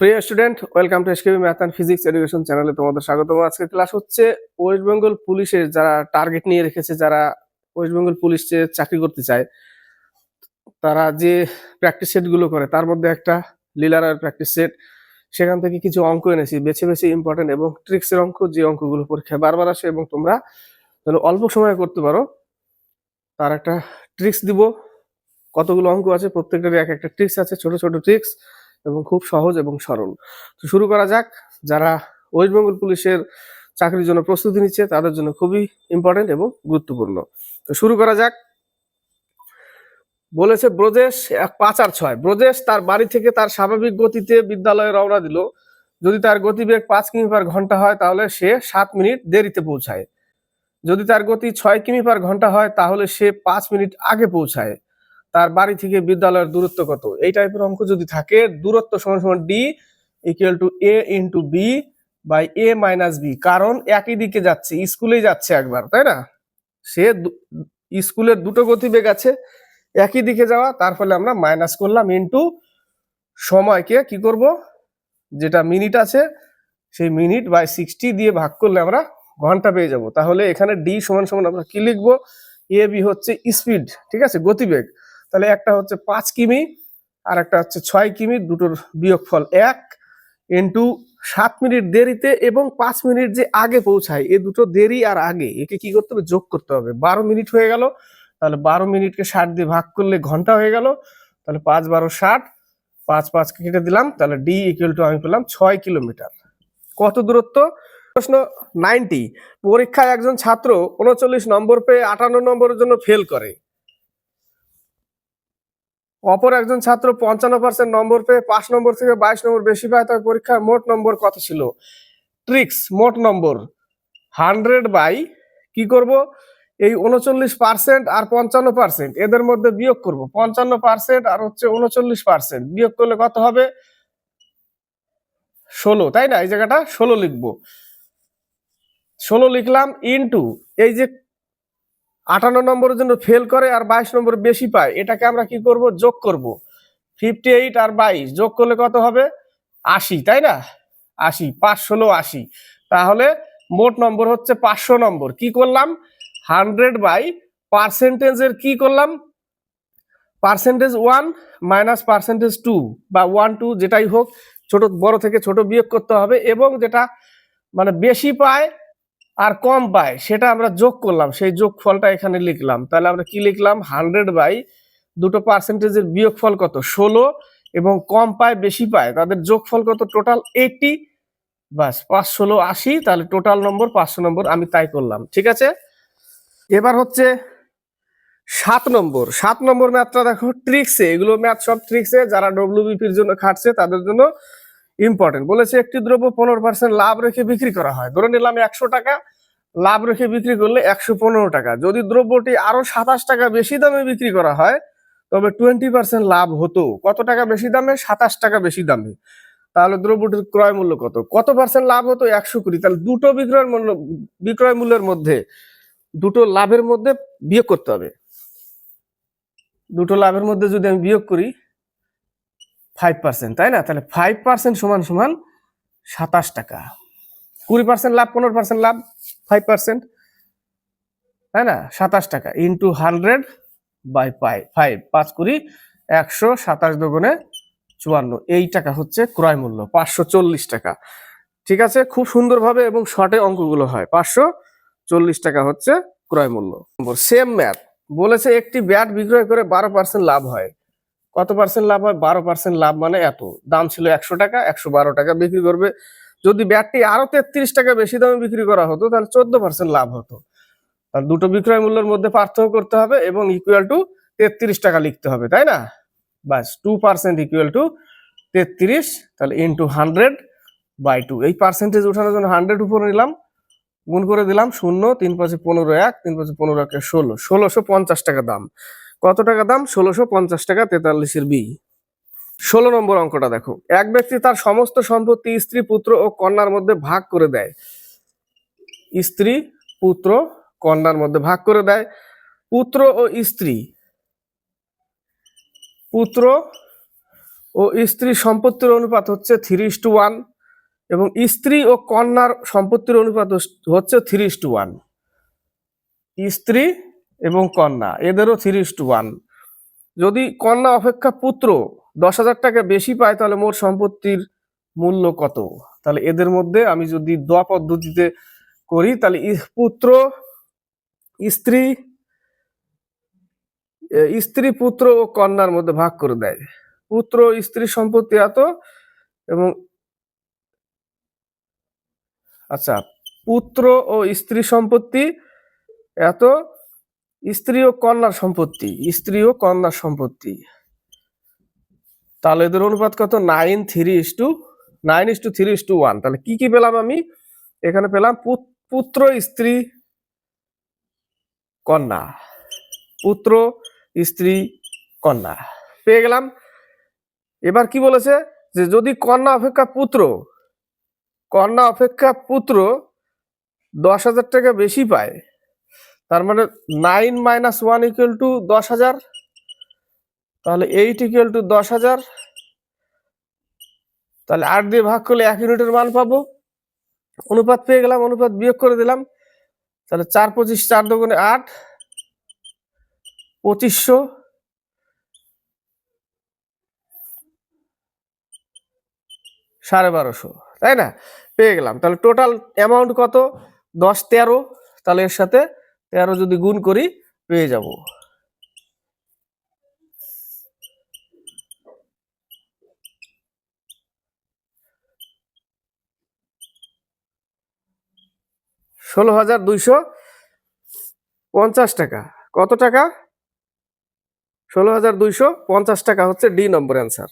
প্রিয় student, welcome to SKB math and physics education চ্যানেলে তোমাদের স্বাগতম। আজকে ক্লাস হচ্ছে ওয়েস্ট বেঙ্গল পুলিশের যারা টার্গেট নিয়ে রেখেছে, যারা ওয়েস্ট বেঙ্গল পুলিশে চাকরি করতে চায়, তারা যে প্র্যাকটিস সেটগুলো করে, তার মধ্যে একটা লিলারের প্র্যাকটিস সেট। সেখান থেকে কিছু অঙ্ক এনেছি, বেছে বেছে ইম্পর্টেন্ট এবং ট্রিক্সের অঙ্ক, যে অঙ্কগুলো পরীক্ষায় বারবার আসে এবং তোমরা যেন অল্প সময়ে করতে পারো, তার একটা ট্রিক্স দিব। কতগুলো অঙ্ক আছে, প্রত্যেকটারই এক একটা ট্রিক্স আছে, ছোট ছোট ট্রিক্স এবং খুব সহজ এবং সরল। তো শুরু করা যাক। যারা ওয়েস্ট বেঙ্গল পুলিশের চাকরির জন্য প্রস্তুতি নিচ্ছে, তাদের জন্য খুবই ইম্পর্টেন্ট এবং গুরুত্বপূর্ণ। তো শুরু করা যাক। বলেছে ব্রজেশ এক পাঁচ আর ছয়। ব্রজেশ তার বাড়ি থেকে তার স্বাভাবিক গতিতে বিদ্যালয়ে রওনা দিল। যদি তার গতিবেগ পাঁচ কিমি পার ঘণ্টা হয়, তাহলে সে সাত মিনিট দেরিতে পৌঁছায়। যদি তার গতি ছয় কিমি পার ঘণ্টা হয়, তাহলে সে পাঁচ মিনিট আগে পৌঁছায়। তার বাড়ি থেকে বিদ্যালয়ের দূরত্ব কত? এই টাইপের অঙ্ক যদি থাকে, দূরত্ব সমান সমান D equal to A into B by A minus B কারণ একই দিকে যাচ্ছে, স্কুলেই যাচ্ছে একবার, তাই না? সে স্কুলের দুটো গতিবেগ আছে, একই দিকে যাওয়া, তার ফলে আমরা মাইনাস করলাম ইন্টু সময়কে কি করব? যেটা মিনিট আছে, সেই মিনিট বাই সিক্সটি দিয়ে ভাগ করলে আমরা ঘণ্টা পেয়ে যাব। তাহলে এখানে ডি সমান সমান আমরা কি লিখব? এ বি হচ্ছে স্পিড ঠিক আছে? গতিবেগ। তাহলে একটা হচ্ছে পাঁচ কিমি আর একটা হচ্ছে ছয় কিমি, দুটোর বিয়োগফল এক। ইন্টু সাত মিনিট দেরিতে এবং পাঁচ মিনিট যে আগে পৌঁছায়, এ দুটো দেরি আর আগে। একে কি করতে হবে? যোগ করতে হবে। বারো মিনিট হয়ে গেল, তাহলে বারো মিনিটকে ষাট দিয়ে ভাগ করলে ঘণ্টা হয়ে গেল, তাহলে পাঁচ বারো ষাট, পাঁচ পাঁচ কেটে দিলাম, তাহলে ডি ইকুয়াল টু আমি পেলাম ছয় কিলোমিটার। কত দূরত্ব? প্রশ্ন নাইনটি। পরীক্ষায় একজন ছাত্র উনচল্লিশ নম্বর পেয়ে আটান্ন নম্বরের জন্য ফেল করে। অপর একজন ছাত্র পঞ্চান্ন পার্সেন্ট নম্বর পেয়ে পাঁচ নম্বর থেকে বাইশ নম্বর বেশি পায় তবে পরীক্ষায় মোট নম্বর কত ছিল? ট্রিক্স, মোট নম্বর। হান্ড্রেড বাই কি করব? এই উনচল্লিশ পার্সেন্ট আর পঞ্চান্ন পার্সেন্ট এদের মধ্যে বিয়োগ করব। পঞ্চান্ন পার্সেন্ট আর হচ্ছে উনচল্লিশ পার্সেন্ট বিয়োগ করলে কত হবে? ষোলো, তাই না? এই জায়গাটা ষোলো লিখব। ষোলো লিখলাম ইনটু এই যে আটান্ন নম্বরের জন্য ফেল করে আর বাইশ নম্বর বেশি পায়। এটাকে আমরা কি করব? যোগ করব। ফিফটি এইট আর বাইশ, যোগ করলে কত হবে? আশি, তাই না? আশি, পাঁচ, ষোলো, আশি। তাহলে মোট নম্বর হচ্ছে পাঁচশো নম্বর। কি করলাম? হান্ড্রেড বাই পার্সেন্টেজের কি করলাম? Percentage one minus percentage two বা ওয়ান টু যেটাই হোক, ছোট, বড় থেকে ছোট বিয়োগ করতে হবে এবং যেটা মানে বেশি পায় আর কম পায়, সেটা আমরা যোগ করলাম, সেই যোগফলটা এখানে লিখলাম। তাহলে আমরা কি লিখলাম? হান্ড্রেড বাই দুটো পার্সেন্টেজের বিয়োগফল কত? ষোলো, এবং কম পায়, বেশি পায়। তাদের যোগফল কত? টোটাল এইটি বাস পাঁচ ষোলো আশি, তাহলে টোটাল নম্বর পাঁচশো নম্বর, আমি তাই করলাম, ঠিক আছে? এবার হচ্ছে সাত নম্বর। সাত নম্বর ম্যাথটা দেখো, ট্রিক্সে, এগুলো ম্যাথ সব ট্রিক্সে, যারা ডব্লিউবিপির জন্য খাটছে, তাদের জন্য ইম্পর্টেন্ট বলেছে, একটি দ্রব্য পনেরো পার্সেন্ট লাভ রেখে বিক্রি করা হয়। ধরে নিলাম একশো টাকা লাভ রেখে বিক্রি করলে একশো পনেরো টাকা। যদি দ্রব্যটি আরও সাতাশ টাকা বেশি দামে বিক্রি করা হয়, তবে টোয়েন্টি পার্সেন্ট লাভ হতো। কত টাকা বেশি দামে? সাতাশ টাকা বেশি দামে। তাহলে দ্রব্যটির ক্রয় মূল্য কত? কত পার্সেন্ট লাভ হতো? একশো কুড়ি। তাহলে দুটো বিক্রয়ের মূল্য, বিক্রয় মূল্যের মধ্যে, দুটো লাভের মধ্যে বিয়োগ করতে হবে। দুটো লাভের মধ্যে যদি আমি বিয়োগ করি ফাইভ পার্সেন্ট তাই না? তাহলে ফাইভ পার্সেন্ট সমান সমান সাতাশ টাকা। কুড়ি পার্সেন্ট লাভ, পনেরো পার্সেন্ট লাভ ফাইভ পার্সেন্ট তাই না? সাতাশ টাকা into hundred by five five পাঁচ কুড়ি, একশো সাতাশ দোগুণে চুয়ান্ন। এই টাকা হচ্ছে ক্রয় মূল্য, পাঁচশো চল্লিশ টাকা। ঠিক আছে? খুব সুন্দরভাবে এবং শর্টে অঙ্কগুলো হয়। পাঁচশো চল্লিশ টাকা হচ্ছে ক্রয় মূল্য। সেম ম্যাথ বলেছে একটি ব্যাট বিক্রয় করে বারো পার্সেন্ট লাভ হয়। কত পার্সেন্ট লাভ হয়? বারো পার্সেন্ট লাভ মানে এত। দাম ছিল একশো টাকা, একশো বারো টাকা বিক্রি করবে। যদি ব্যাটটি আরও তেত্রিশ টাকা বেশি দামে বিক্রি করা হতো, তাহলে চোদ্দ পার্সেন্ট লাভ হতো। দুটো বিক্রয় মূল্যের মধ্যে পার্থক্য করতে হবে এবং ইকুয়াল টু তেত্রিশ টাকা লিখতে হবে, তাই না? বাস টু পার্সেন্ট ইকুয়াল টু তেত্রিশ, তাহলে ইন্টু হান্ড্রেড বাই টু এই পার্সেন্টেজ উঠানোর জন্য হান্ড্রেড উপরে নিলাম, গুণ করে দিলাম শূন্য, তিন পাঁচে পনেরো এক, তিন পাঁচে পনেরো একে ষোলো। ষোলোশো পঞ্চাশ টাকা দাম। কত টাকা দাম? ষোলোশো পঞ্চাশ টাকা তেতাল্লিশের বি। ষোলো নম্বর অঙ্কটা দেখো। এক ব্যক্তি তার সমস্ত সম্পত্তি স্ত্রী, পুত্র ও কন্যার মধ্যে ভাগ করে দেয়। স্ত্রী, পুত্র, কন্যার মধ্যে ভাগ করে দেয়। পুত্র ও স্ত্রী। পুত্র ও স্ত্রী সম্পত্তির অনুপাত হচ্ছে থ্রি টু ওয়ান এবং স্ত্রী ও কন্যার সম্পত্তির অনুপাত হচ্ছে থ্রি টু ওয়ান। স্ত্রী এবং কন্যা, এদেরও থ্রি টু ওয়ান যদি কন্যা অপেক্ষা পুত্র দশ হাজার টাকা বেশি পায়, তাহলে মোট সম্পত্তির মূল্য কত? তাহলে এদের মধ্যে আমি যদি দোয়া পদ্ধতিতে করি, তাহলে পুত্র, স্ত্রী স্ত্রী, পুত্র ও কন্যার মধ্যে ভাগ করে দেয়। পুত্র, স্ত্রী সম্পত্তি এত এবং আচ্ছা পুত্র ও স্ত্রী সম্পত্তি এত স্ত্রী ও কন্যার সম্পত্তি, স্ত্রী ও কন্যার সম্পত্তি। তাহলে এদের অনুপাত কত? Nine three is two, nine is two three is two one. তাহলে কি কি পেলাম আমি? এখানে পেলাম পুত- পুত্র, স্ত্রী, কন্যা। পুত্র, স্ত্রী, কন্যা। পেয়ে গেলাম। এবার কি বলেছে? যে যদি কন্যা অপেক্ষা পুত্র, কন্যা অপেক্ষা পুত্র দশ হাজার টাকা বেশি পায় তার মানে nine minus one equal to দশ হাজার। তাহলে এইট ইকুয়াল টু দশ হাজার। তাহলে আট দিয়ে ভাগ করলে এক ইউনিটের মান পাবো। অনুপাত পেয়ে গেলাম, অনুপাত বিয়োগ করে দিলাম। তাহলে চার পঁচিশ, চার দোকানে আট, পঁচিশশো। সাড়ে বারোশো, তাই না? পেয়ে গেলাম। তাহলে টোটাল অ্যামাউন্ট কত? দশ তেরো। তাহলে এর সাথে তেরো যদি গুণ করি, পেয়ে যাব। ষোলো হাজার দুইশো পঞ্চাশ টাকা। কত টাকা? ষোলো হাজার দুইশো পঞ্চাশ টাকা হচ্ছে ডি নম্বর অ্যান্সার।